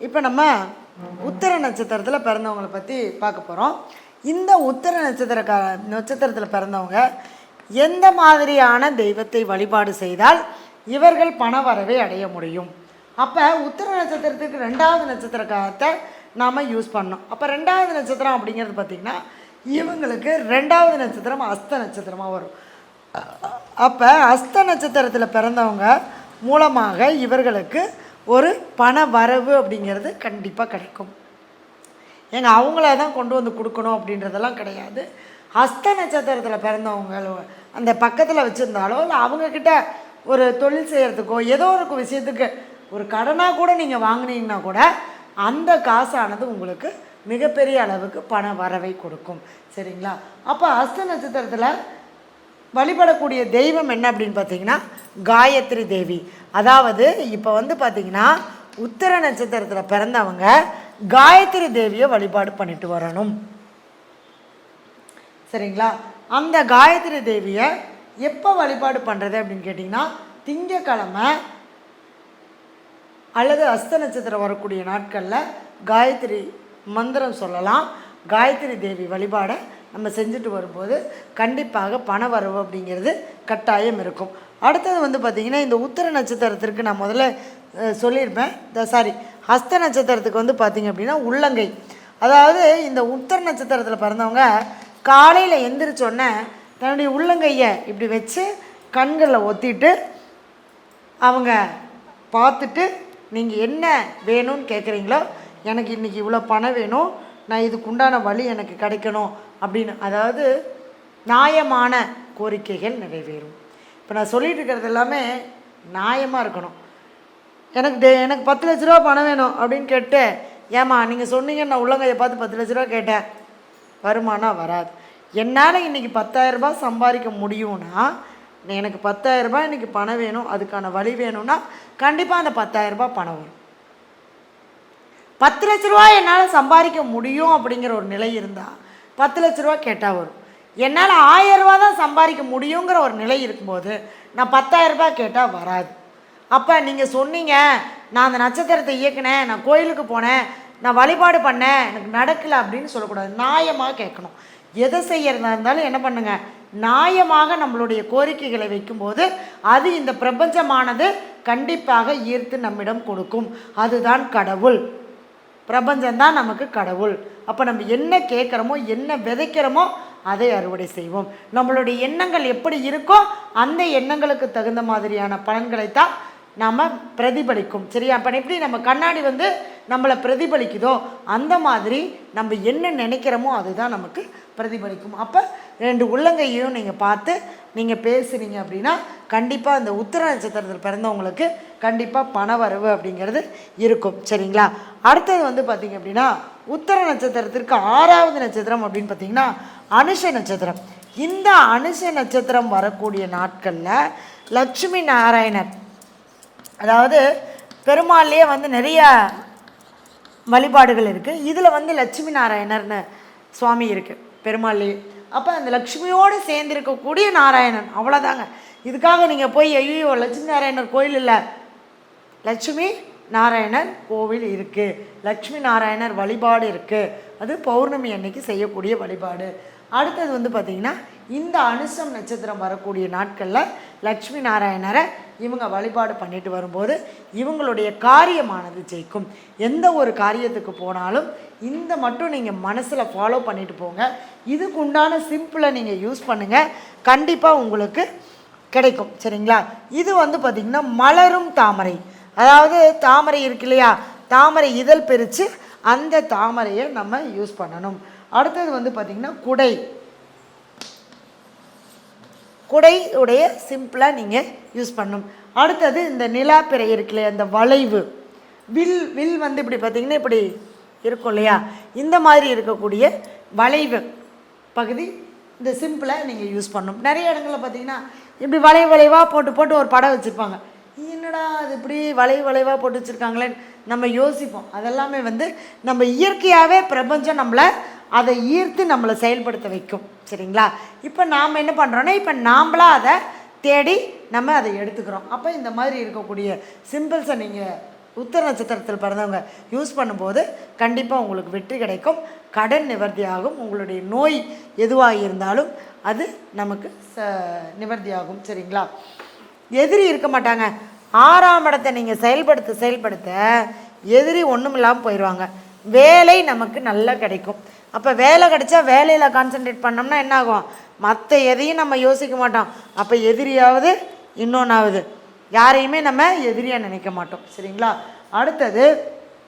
இப்போ நம்ம உத்தர நட்சத்திரத்தில் பிறந்தவங்களை பற்றி பார்க்க போகிறோம் இந்த உத்தர நட்சத்திரக்கா நட்சத்திரத்தில் பிறந்தவங்க எந்த மாதிரியான தெய்வத்தை வழிபாடு செய்தால் இவர்கள் பண வரவை அடைய முடியும்? அப்போ உத்தர நட்சத்திரத்துக்கு ரெண்டாவது நட்சத்திரக்காரத்தை நாம் யூஸ் பண்ணோம் அப்போ ரெண்டாவது நட்சத்திரம் அப்படிங்கிறது பார்த்திங்கன்னா இவங்களுக்கு ரெண்டாவது நட்சத்திரம் அஸ்த நட்சத்திரமாக வரும். அப்போ அஸ்த நட்சத்திரத்தில் பிறந்தவங்க மூலமாக இவர்களுக்கு ஒரு பண வரவு அப்படிங்கிறது கண்டிப்பாக கிடைக்கும். ஏங்க அவங்கள தான் கொண்டு வந்து கொடுக்கணும் அப்படின்றதெல்லாம் கிடையாது. ஹஸ்த நட்சத்திரத்தில் பிறந்தவங்க அந்த பக்கத்தில் வச்சுருந்தாலோ இல்லை அவங்கக்கிட்ட ஒரு தொழில் செய்கிறதுக்கோ ஏதோ ஒரு விஷயத்துக்கு ஒரு கடனாக கூட நீங்கள் வாங்குனீங்கன்னா கூட அந்த காசானது உங்களுக்கு மிகப்பெரிய அளவுக்கு பண வரவை கொடுக்கும். சரிங்களா? அப்போ ஹஸ்த நட்சத்திரத்தில் வழிபடக்கூடிய தெய்வம் என்ன அப்படின்னு பார்த்தீங்கன்னா காயத்ரி தேவி. அதாவது இப்போ வந்து பார்த்திங்கன்னா உத்தர நட்சத்திரத்தில் பிறந்தவங்க காயத்ரி தேவியை வழிபாடு பண்ணிட்டு வரணும். சரிங்களா? அந்த காயத்ரி தேவியை எப்போ வழிபாடு பண்ணுறது அப்படின்னு கேட்டிங்கன்னா திங்கக்கிழமை அல்லது அஸ்த நட்சத்திரம் வரக்கூடிய நாட்களில் காயத்ரி மந்திரம் சொல்லலாம். காயத்ரி தேவி வழிபாடை நம்ம செஞ்சுட்டு வரும்போது கண்டிப்பாக பண வரவு அப்படிங்கிறது கட்டாயம் இருக்கும். அடுத்தது வந்து பார்த்திங்கன்னா இந்த உத்தர நட்சத்திரத்திற்கு நான் முதல்ல சொல்லியிருப்பேன். இந்த சாரி ஹஸ்த நட்சத்திரத்துக்கு வந்து பார்த்திங்க அப்படின்னா உள்ளங்கை. அதாவது இந்த உத்தர நட்சத்திரத்தில் பிறந்தவங்க காலையில் எந்திரிச்சோடனே தன்னுடைய உள்ளங்கையை இப்படி வச்சு கண்களில் ஒத்திட்டு அவங்க பார்த்துட்டு நீங்கள் என்ன வேணும்னு கேட்குறீங்களோ எனக்கு இன்றைக்கி இவ்வளோ பணம் வேணும். நான் இதுக்கு உண்டான வழி எனக்கு கிடைக்கணும் அப்படின்னு அதாவது நியாயமான கோரிக்கைகள் நிறைவேறும். இப்போ நான் சொல்லிட்டு இருக்கிறது எல்லாமே நியாயமாக இருக்கணும். எனக்கு டே எனக்கு பத்து லட்ச ரூபா பணம் வேணும் அப்படின்னு கேட்டு ஏம்மா நீங்கள் சொன்னீங்க நான் உள்ளங்கையை பார்த்து பத்து லட்ச ரூபா கேட்டேன். வருமானம் வராது. என்னால் இன்றைக்கி பத்தாயிரரூபா சம்பாதிக்க முடியும்னா எனக்கு பத்தாயிரரூபா இன்றைக்கி பணம் வேணும் அதுக்கான வழி வேணும்னா கண்டிப்பாக அந்த பத்தாயிரரூபா பணம் வரும். பத்து லட்ச ரூபா என்னால் சம்பாதிக்க முடியும் அப்படிங்கிற ஒரு நிலை இருந்தால் பத்து லட்ச ரூபா கேட்டால் வரும். என்னால் ஆயரூபா தான் சம்பாதிக்க முடியுங்கிற ஒரு நிலை இருக்கும்போது நான் பத்தாயிரம் ரூபாய் கேட்டால் வராது. அப்போ நீங்கள் சொன்னீங்க நான் அந்த நட்சத்திரத்தை இயக்குனேன் நான் கோயிலுக்கு போனேன் நான் வழிபாடு பண்ணேன் எனக்கு நடக்கலை அப்படின்னு சொல்லக்கூடாது. நியாயமாக கேட்கணும். எதை செய்யறதா இருந்தாலும் என்ன பண்ணுங்க? நியாயமாக நம்மளுடைய கோரிக்கைகளை வைக்கும்போது அது இந்த பிரபஞ்சமானது கண்டிப்பாக ஈர்த்து நம்மிடம் கொடுக்கும். அதுதான் கடவுள். பிரபஞ்சம்தான் நமக்கு கடவுள். அப்போ நம்ம என்ன கேட்குறோமோ என்ன விதைக்கிறோமோ அதை அறுவடை செய்வோம். நம்மளுடைய எண்ணங்கள் எப்படி இருக்கோ அந்த எண்ணங்களுக்கு தகுந்த மாதிரியான பலன்களைத்தான் நாம் பிரதிபலிக்கும். சரியா? அப்போ எப்படி நம்ம கண்ணாடி வந்து நம்மளை பிரதிபலிக்குதோ அந்த மாதிரி நம்ம என்ன நினைக்கிறோமோ அதுதான் நமக்கு பிரதிபலிக்கும். அப்போ ரெண்டு உள்ளங்கையையும் நீங்கள் பார்த்து நீங்கள் பேசுனீங்க அப்படின்னா கண்டிப்பாக இந்த உத்திர நட்சத்திரத்தில் பிறந்தவங்களுக்கு கண்டிப்பாக பண வரவு அப்படிங்கிறது இருக்கும். சரிங்களா? அடுத்தது வந்து பார்த்திங்க அப்படின்னா உத்தர நட்சத்திரத்திற்கு ஆறாவது நட்சத்திரம் அப்படின்னு பார்த்தீங்கன்னா அனுஷ நட்சத்திரம். இந்த அனுஷ நட்சத்திரம் வரக்கூடிய நாட்களில் லட்சுமி நாராயணர் அதாவது பெருமாள்லேயே வந்து நிறைய வழிபாடுகள் இருக்குது இதில் வந்து லட்சுமி நாராயணர்னு சுவாமி இருக்குது பெருமாளே அப்போ அந்த லக்ஷ்மியோடு சேர்ந்திருக்கக்கூடிய நாராயணன் அவ்வளோதாங்க இதுக்காக நீங்கள் போய் ஐயோ லட்சுமி நாராயணர் கோயில் இல்லை. லட்சுமி நாராயணர் கோவில் இருக்குது லக்ஷ்மி நாராயணர் வழிபாடு இருக்குது அது பௌர்ணமி அன்னைக்கு செய்யக்கூடிய வழிபாடு. அடுத்தது வந்து பார்த்திங்கன்னா இந்த அனுசம் நட்சத்திரம் வரக்கூடிய நாட்களில் லக்ஷ்மி நாராயணரை இவங்க வழிபாடு பண்ணிட்டு வரும்போது இவங்களுடைய காரியமானது ஜெயிக்கும். எந்த ஒரு காரியத்துக்கு போனாலும் இந்த மட்டும் நீங்கள் மனசில் ஃபாலோ பண்ணிட்டு போங்க. இதுக்கு உண்டான சிம்பிளை நீங்கள் யூஸ் பண்ணுங்கள் கண்டிப்பாக உங்களுக்கு கிடைக்கும். சரிங்களா? இது வந்து பார்த்திங்கன்னா மலரும் தாமரை. அதாவது தாமரை இருக்கு இல்லையா? தாமரை இதழ் பிரித்து அந்த தாமரையை நம்ம யூஸ் பண்ணணும். அடுத்தது வந்து பார்த்திங்கன்னா குடை. குடை உடைய சிம்பிளாக நீங்கள் யூஸ் பண்ணணும் அடுத்தது இந்த நிலாப்பிறை இருக்குல்ல அந்த வளைவு. வில் வில் வந்து இப்படி பார்த்திங்கன்னா இப்படி இருக்கும் இல்லையா? இந்த மாதிரி இருக்கக்கூடிய வளைவு பகுதி இந்த சிம்பிளை நீங்கள் யூஸ் பண்ணணும் நிறைய இடங்களில் பார்த்தீங்கன்னா இப்படி வளை வளைவாக போட்டு போட்டு ஒரு படம் வச்சுருப்பாங்க. என்னடா அது இப்படி வளைவு வளைவாக போட்டு வச்சுருக்காங்களேன்னு நம்ம யோசிப்போம். அதெல்லாமே வந்து நம்ம இயற்கையாகவே பிரபஞ்சம் நம்மளை அதை ஈர்த்து நம்மளை செயல்படுத்த வைக்கும். சரிங்களா? இப்போ நாம் என்ன பண்ணுறோன்னா இப்போ நாம்ளாக அதை தேடி நம்ம அதை எடுத்துக்கிறோம். அப்போ இந்த மாதிரி இருக்கக்கூடிய சிம்பிள்ஸை நீங்கள் உத்தர நட்சத்திரத்தில் பிறந்தவங்க யூஸ் பண்ணும்போது கண்டிப்பாக உங்களுக்கு வெற்றி கிடைக்கும். கடன் நிவர்த்தியாகும். உங்களுடைய நோய் எதுவாக இருந்தாலும் அது நமக்கு ச நிவர்த்தியாகும். சரிங்களா? எதிரி இருக்க மாட்டாங்க. ஆறாம் இடத்தை நீங்கள் செயல்படுத்த செயல்படுத்த எதிரி ஒன்றும் இல்லாமல் போயிடுவாங்க வேலை நமக்கு நல்லா கிடைக்கும். அப்போ வேலை கிடைச்சா வேலையில் கான்சென்ட்ரேட் பண்ணோம்னா என்ன ஆகும் மற்ற எதையும் நம்ம யோசிக்க மாட்டோம். அப்போ எதிரியாவது இன்னொன்றாவது யாரையுமே நம்ம எதிரியாக நினைக்க மாட்டோம். சரிங்களா? அடுத்தது